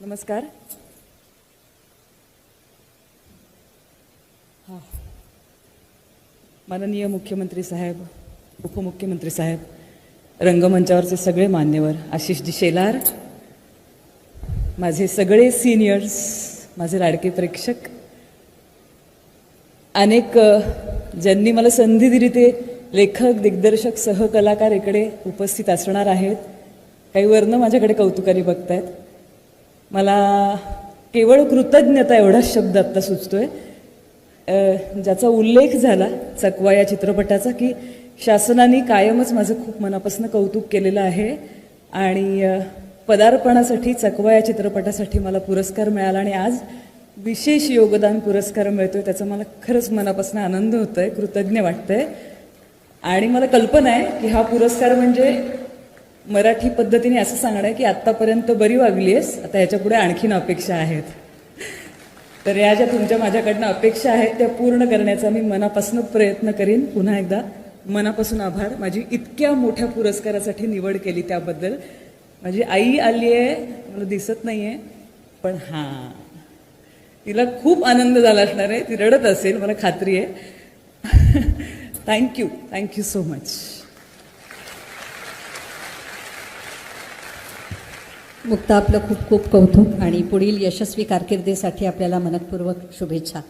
नमस्कार. हां. माननीय मुख्यमंत्री साहेब उपमुख्यमंत्री साहेब रंगमंचावरचे सगळे मान्यवर आशिषजी शेलार माझे सगळे सिनियर्स माझे लाडके प्रेक्षक अनेक ज्यांनी मला संधी दिली ते लेखक दिग्दर्शक सहकलाकार इकडे उपस्थित असणार आहेत काही वर्ण माझ्याकडे कौतुकाने बघतायत. मला केवळ कृतज्ञता एवढाच शब्द आत्ता सुचतोय. ज्याचा उल्लेख झाला चकवा या चित्रपटाचा की शासनाने कायमच माझं खूप मनापासून कौतुक केलेलं आहे आणि पदार्पणासाठी चकवा या चित्रपटासाठी मला पुरस्कार मिळाला आणि आज विशेष योगदान पुरस्कार मिळतोय त्याचा मला खरंच मनापासून आनंद होतोय कृतज्ञ वाटतंय. आणि मला कल्पना आहे की हा पुरस्कार म्हणजे मराठी पद्धतीने असं सांगणं आहे की आत्तापर्यंत बरी वागली आहेस आता याच्यापुढे आणखीन अपेक्षा आहेत. तर या ज्या तुमच्या माझ्याकडनं अपेक्षा आहेत त्या पूर्ण करण्याचा मी मनापासून प्रयत्न करीन. पुन्हा एकदा मनापासून आभार. माझी इतक्या मोठ्या पुरस्कारासाठी निवड केली त्याबद्दल. माझी आई आली आहे मला दिसत नाही आहे पण हां तिला खूप आनंद झाला असणार आहे. ती रडत असेल मला खात्री आहे. Thank you thank you so much Mukta आपलं खूप खूप कौतुक आणि पुढील यशस्वी कारकिर्दीसाठी आपल्याला मनपूर्वक शुभेच्छा.